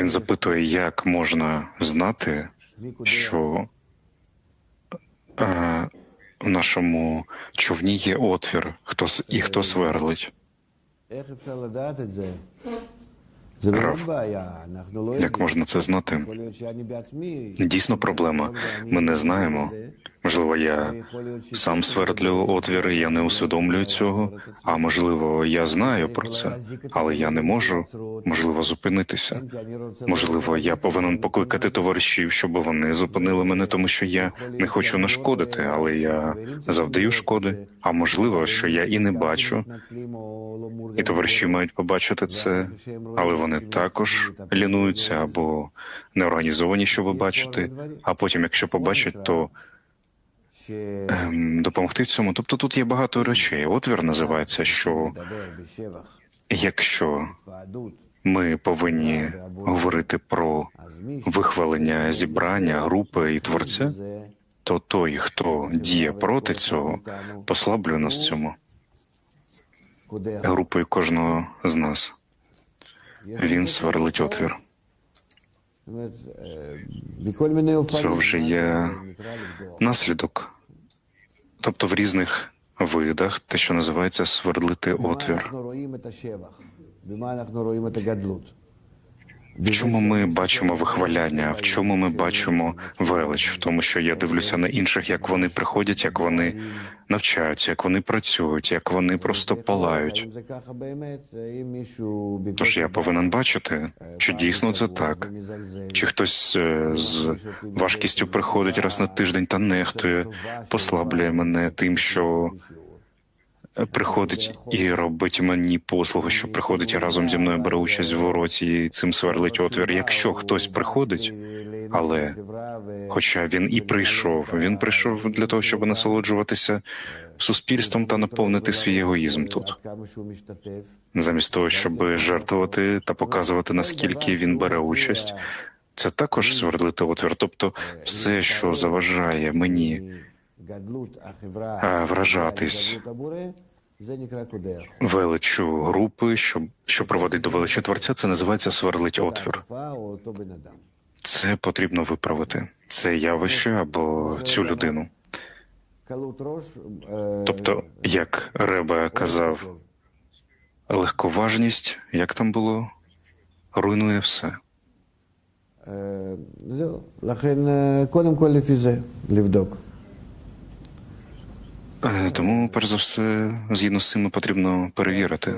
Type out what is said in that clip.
Він запитує, як можна знати, що е, в нашому човні є отвір, хто с- і хто сверлить. Рав, як можна це знати? Дійсно проблема. Ми не знаємо. Можливо, я сам свердлю отвіри, я не усвідомлюю цього. А можливо, я знаю про це, але я не можу можливо зупинитися. Можливо, я повинен покликати товаришів, щоб вони зупинили мене, тому що я не хочу нашкодити, але я завдаю шкоди. А можливо, що я і не бачу. І товариші мають побачити це, але вони також лінуються або не організовані, щоб бачити. А потім, якщо побачать, то ем, допомогти в цьому. Тобто тут є багато речей. Отвір називається, що якщо ми повинні говорити про вихвалення зібрання, групи і творця, то той, хто діє проти цього, послаблює нас в цьому групою кожного з нас. Він сверлить отвір. Це вже є Наслідок, тобто в різних видах, те, що називається сверлити отвір. В чому ми бачимо вихваляння, в чому ми бачимо велич, в тому, що я дивлюся на інших, як вони приходять, як вони навчаються, як вони працюють, як вони просто палають. Тож я повинен бачити, чи дійсно це так, чи хтось е, з важкістю приходить раз на тиждень та нехтує, послаблює мене тим, що приходить і робить мені послугу, що приходить разом зі мною бере участь в уроці і цим сверлить отвір. Якщо хтось приходить, але хоча він і прийшов, він прийшов для того, щоб насолоджуватися суспільством та наповнити свій егоїзм тут, замість того, щоб жертвувати та показувати наскільки він бере участь. Це також свердлити отвір, тобто все, що заважає мені а, вражатись величу групи, що, що проводить до величі творця, це називається сверлить отвір. Це потрібно виправити. Це явище або цю людину. Тобто, як Ребе казав, легковажність, як там було, руйнує все. זהו, לכן אה, קודם כל לפי זה, לבדוק. Е, Тому, перш за все, згідно з цим потрібно перевірити.